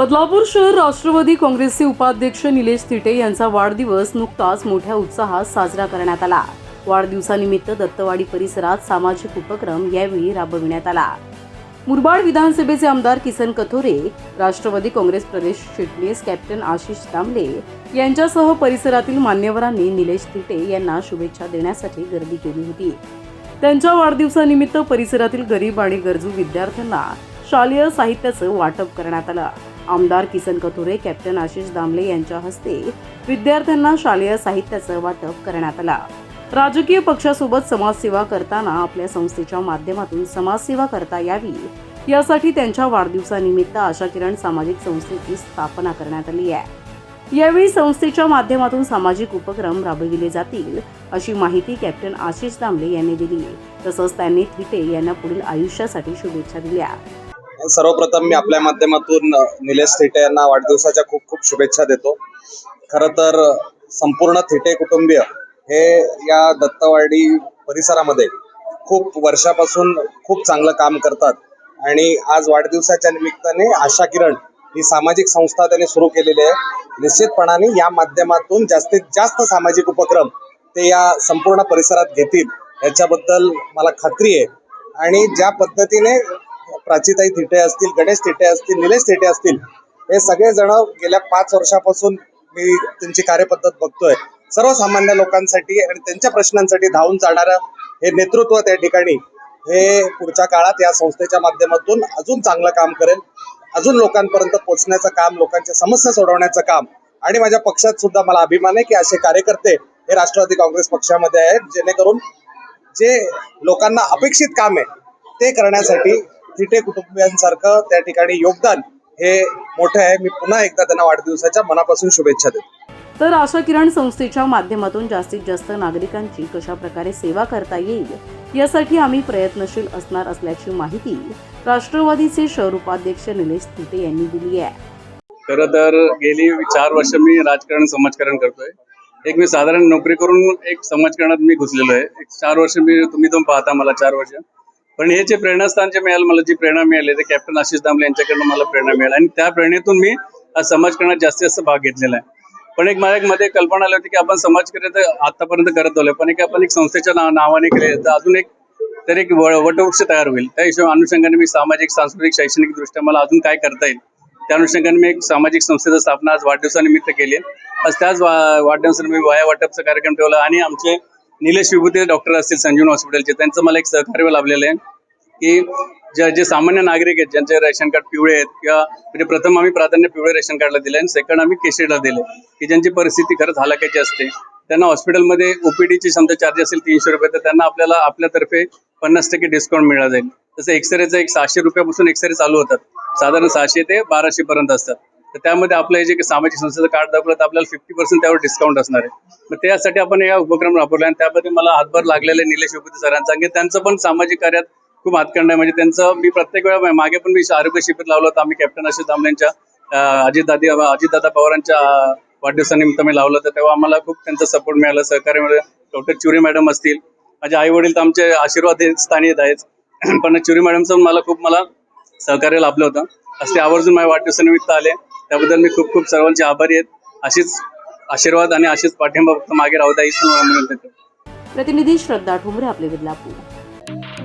बदलापूर शहर राष्ट्रवादी काँग्रेसचे उपाध्यक्ष निलेश तिटे यांचा वाढदिवस नुकताच मोठ्या उत्साहात साजरा करण्यात आला. वाढदिवसानिमित्त दत्तवाडी परिसरात सामाजिक उपक्रम यावेळी राबविण्यात आला. मुरबाड विधानसभेचे आमदार किसन कथोरे राष्ट्रवादी काँग्रेस प्रदेश चिटणीस कॅप्टन आशिष तांबले यांच्यासह परिसरातील मान्यवरांनी निलेश तिटे यांना शुभेच्छा देण्यासाठी गर्दी केली होती. त्यांच्या वाढदिवसानिमित्त परिसरातील गरीब आणि गरजू विद्यार्थ्यांना शालेय साहित्याचं वाटप करण्यात आलं. आमदार किसन कथोरे कॅप्टन आशिष दामले यांच्या हस्ते विद्यार्थ्यांना शालेय साहित्याचं वाटप करण्यात आला. राजकीय पक्षासोबत समाजसेवा करताना आपल्या संस्थेच्या माध्यमातून समाजसेवा करता यावी यासाठी त्यांच्या वाढदिवसानिमित्त आशा किरण सामाजिक संस्थेची स्थापना करण्यात आली आहे. यावेळी संस्थेच्या माध्यमातून सामाजिक उपक्रम राबविले जातील अशी माहिती कॅप्टन आशिष दामले यांनी दिली. तसंच त्यांनी थिटे यांना पुढील आयुष्यासाठी शुभेच्छा दिल्या. सर्वप्रथम मी आपल्या माध्यमातून निलेश थिटे यांना वाढदिवसाच्या खूप खूप शुभेच्छा देतो. खरं तर संपूर्ण थिटे कुटुंबीय हे या दत्तवाडी परिसरामध्ये खूप वर्षापासून खूप चांगलं काम करतात. आणि आज वाढदिवसाच्या निमित्ताने आशा किरण ही सामाजिक संस्था त्यांनी सुरू केलेली आहे. निश्चितपणाने या माध्यमातून जास्तीत जास्त सामाजिक उपक्रम ते या संपूर्ण परिसरात घेतील. याच्याबद्दल मला खात्री आहे. आणि ज्या पद्धतीने प्राचीताई थिटे असतील गणेश थिटे असतील निलेश थिटे असतील हे सगळेजण गेल्या पाच वर्षापासून मी त्यांची कार्यपद्धत बघतोय. सर्वसामान्य लोकांसाठी आणि त्यांच्या प्रश्नांसाठी धावून जाणारं हे नेतृत्व त्या ठिकाणी हे पुढच्या काळात या संस्थेच्या माध्यमातून अजून चांगलं काम करेल. अजून लोकांपर्यंत पोहोचण्याचं काम लोकांच्या समस्या सोडवण्याचं काम आणि माझ्या पक्षात सुद्धा मला अभिमान आहे की असे कार्यकर्ते हे राष्ट्रवादी काँग्रेस पक्षामध्ये आहेत जेणेकरून जे लोकांना अपेक्षित काम आहे ते करण्यासाठी थिटे कुटुंबियांसारखं त्या ठिकाणी योगदान हे मोठं आहे. मी पुन्हा एकदा त्यांना वाढदिवसाच्या मनापासून शुभेच्छा देतो. तर आशा किरण संस्थेच्या माध्यमातून जास्तीत जास्त नागरिकांची कशा प्रकारे सेवा करता येईल यासाठी आम्ही प्रयत्नशील असणार असल्याची माहिती राष्ट्रवादीचे शहर उपाध्यक्ष निलेश तिटे यांनी दिली आहे. खरं तर गेली चार वर्ष मी राजकारण समाजकारण करतोय. एक मी साधारण नोकरी करून एक समाजकारणात मी घुसलेलो आहे. एक चार वर्ष मी तुम्ही पण पाहता मला चार वर्ष. पण हे जे प्रेरणास्थान जे मिळालं मला जी प्रेरणा मिळाली ते कॅप्टन आशिष दामले यांच्याकडनं मला प्रेरणा मिळाली. आणि त्या प्रेरणेतून मी आज समाजकारणात जास्तीत जास्त भाग घेतलेला आहे. पण एक माझ्या मध्ये कल्पना आली होती की आपण समाजकार्य तर आतापर्यंत करत आलोय पण एक आपण एक संस्थेच्या नावाने केले तर अजून एक तर एक व- वटवृक्ष तयार होईल. त्या हिशोब अनुषंगाने मी सामाजिक सांस्कृतिक शैक्षणिक दृष्ट्या मला अजून काय करता येईल त्या अनुषंगाने मी एक सामाजिक संस्थेची स्थापना आज वाढदिवसानिमित्त केली आज त्याच वाढदिवसाने मी वया वाटपचा कार्यक्रम ठेवला आणि आमचे निलेश विभूते डॉक्टर असतील संजीवन हॉस्पिटलचे त्यांचं मला एक सहकार्य लाभलेलं आहे. की जे जे सामान्य नागरिक आहेत ज्यांचे रेशन कार्ड पिवळे आहेत किंवा म्हणजे प्रथम आम्ही प्राधान्य पिवळे रेशन कार्डला दिले आणि सेकंड आम्ही केशरीला दिले की ज्यांची परिस्थिती खरंच हलाखीची असते. त्यांना हॉस्पिटलमध्ये ओपीडीची समजा चार्ज असेल तीनशे रुपये तर त्यांना आपल्याला आपल्यातर्फे पन्नास टक्के डिस्काउंट मिळाला जाईल. तसं एक्सरेचं एक सहाशे रुपयापासून एक्सरे चालू होतात. साधारण सहाशे ते बाराशे पर्यंत असतात. तर त्यामध्ये आपलं हे जे काही सामाजिक संस्थेचं कार्ड दाखवलं तर आपल्याला फिफ्टी पर्सेंट त्यावर डिस्काउंट असणार आहे. मग त्यासाठी आपण या उपक्रम राबवला आणि त्यामध्ये मला हातभार लागलेले निलेश विभूती सरांचा. आणि त्यांचं पण सामाजिक कार्यात खूप हातखंड आहे. म्हणजे त्यांचं मी प्रत्येक वेळा मागे पण मी आरोग्य शिबिर लावलं होतं. आम्ही कॅप्टन अशोक दामलेंच्या अजितदादी अजितदादा पवारांच्या वाढदिवसानिमित्त मी लावलं होतं. तेव्हा आम्हाला खूप त्यांचा सपोर्ट मिळाला. सहकार्य मिळालं. डॉक्टर चुरी मॅडम असतील. माझे आई वडील तर आमचे आशीर्वाद हे स्थानिक आहेत. पण चुरी मॅडमचं मला खूप मला सहकार्य लाभलं होतं. असं आवर्जून माझ्या वाढदिवसानिमित्त आले. त्याबद्दल मी खूप खूप सर्वांचे आभारी आहेत. अशीच आशीर्वाद आणि अशीच पाठिंबा फक्त मागे राहू द्या प्रतिनिधी श्रद्धा ठोंबरे आपले बदलापूर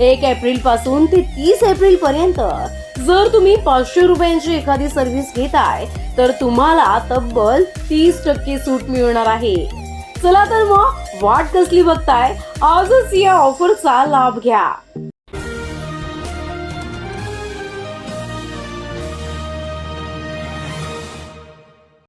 एक एप्रिलपासून ते तीस एप्रिल पर्यंत. जर तुम्ही पाचशे रुपयांची एखादी सर्व्हिस घेताय तर तुम्हाला तब्बल तीस टक्के सूट मिळणार आहे. चला तर मग वाट कसली बघताय आजच या ऑफरचा लाभ घ्या.